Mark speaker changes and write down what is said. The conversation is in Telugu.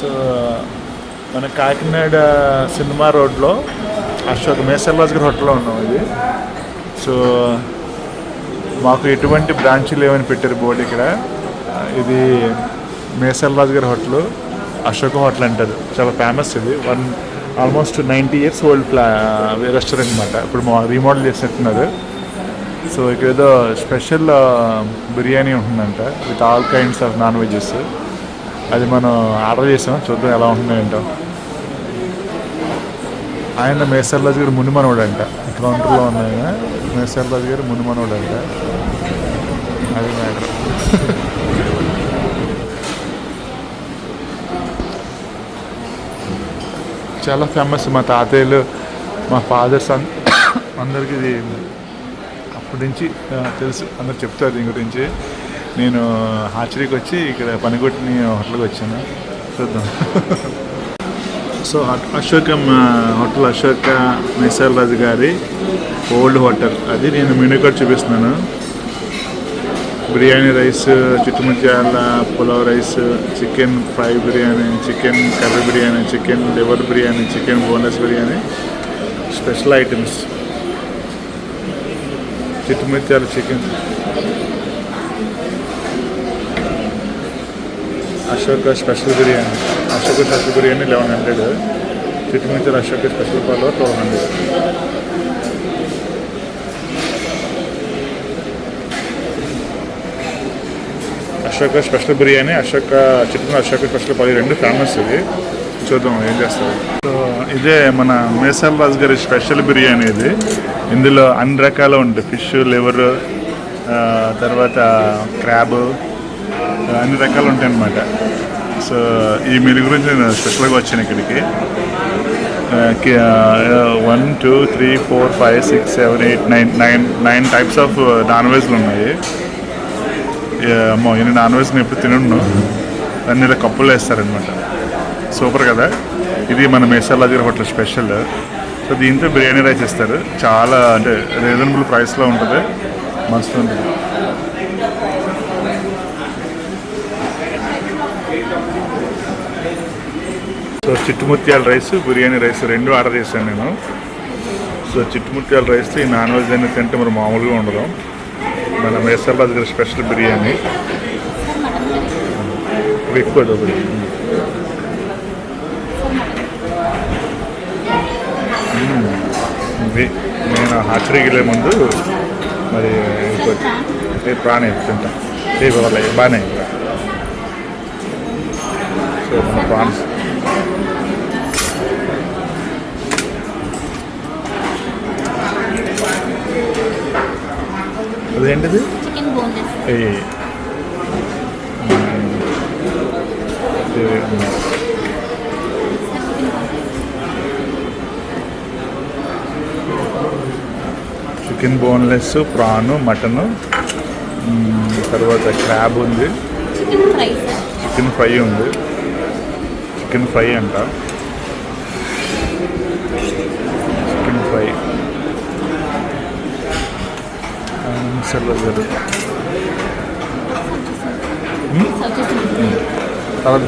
Speaker 1: సో మన కాకినాడ uh, సినిమా రోడ్లో అశోక్ మేసల్రాజ్ గారి హోటల్లో ఉన్నాం ఇది. సో మాకు ఎటువంటి బ్రాంచ్లు ఏమని పెట్టారు బోర్డు ఇక్కడ? Uh, ఇది మేసల్రాజ్ గారి హోటల్ అశోక్ హోటల్ అంటారు. చాలా ఫేమస్ ఇది. One almost ninety years old ప్లా రెస్టారెంట్ అనమాట ఇప్పుడు మా రీమోడల్ చేసినట్టున్నారు. సో ఇక్కడ ఏదో స్పెషల్ uh, బిర్యానీ ఉంటుందంట with all kinds of non vegs అది మనం ఆర్డర్ చేసాం చూద్దాం ఎలా ఉంటుందో ఏంటో. ఆయన మేసర్రాజు గారు మునిమనోడు అంట కౌంటర్లో ఉన్నాయి మేసర్రాజు గారు మునిమనోడు అంట అది మ్యాటర్. చాలా ఫేమస్ మా తాతయ్యలు మా ఫాదర్స్ అందరికీ ఇది అప్పటి నుంచి తెలుసు. అందరు చెప్తారు దీని గురించి. నేను హాచరీకి వచ్చి ఇక్కడ పనికొట్టిన హోటల్కి వచ్చాను. చూద్దాం. సో అ- అశోకం హోటల్ అశోక మిసాల్ రాజు గారి ఓల్డ్ హోటల్. అది నేను మెనూ కార్డ్ చూపిస్తున్నాను. Biryani rice Chittimutyala pulao rice chicken fry biryani chicken curry biryani chicken liver biryani chicken boneless biryani special items. Chittimutyala chicken. Ashoka special biryani. Ashoka special biryani eleven hundred. Chittimutyala Ashoka special pulao twelve hundred. Ashoka special biryani Ashoka chicken Ashoka special పది రెండు ఫేమస్ ఇది చూద్దాం ఏం చేస్తారు. సో ఇదే మన మేసాల్ రాజు గారి స్పెషల్ బిర్యానీ ఇది. ఇందులో అన్ని రకాలు ఉంటాయి. ఫిష్ లివర్ తర్వాత క్రాబ్ అన్ని రకాలు ఉంటాయి అన్నమాట సో ఈ మీల్ గురించి నేను స్పెషల్గా వచ్చాను ఇక్కడికి. One two three four five six seven eight nine nine nine types of non వెజ్లు ఉన్నాయి. అమ్మో ఇన్ని నాన్ వెజ్ నేను ఎప్పుడు తినుండు దాన్ని ఇలా కప్పులు వేస్తారనమాట సూపర్ కదా? ఇది మన మేసాల దగ్గర హోటల్ స్పెషల్. సో దీంతో బిర్యానీ రైస్ ఇస్తారు. చాలా అంటే రీజనబుల్ ప్రైస్లో ఉంటుంది. మస్తు ఉంటుంది. So Chittimutyala rice biryani rice రెండు ఆర్డర్ చేశాను నేను. సో చిట్టుముత్యాల రైస్ ఈ నాన్ వెజ్ అనేది తింటే మరి మామూలుగా ఉండదు. మన మేసర్బాద్ దగ్గర స్పెషల్ బిర్యానీ. ఎక్కువ నేను హాచరీకి వెళ్ళే ముందు మరి ప్రాణి తింటా. ఏ బాగానే ప్రాన్స్ అదేంటిది
Speaker 2: చికెన్ బోన్లెస్
Speaker 1: ప్రాను మటను తర్వాత క్రాబ్ ఉంది.
Speaker 2: చికెన్ ఫ్రై
Speaker 1: ఉంది. చికెన్ ఫ్రై అంట. Chicken fry.
Speaker 2: చేసి
Speaker 1: తర్వాత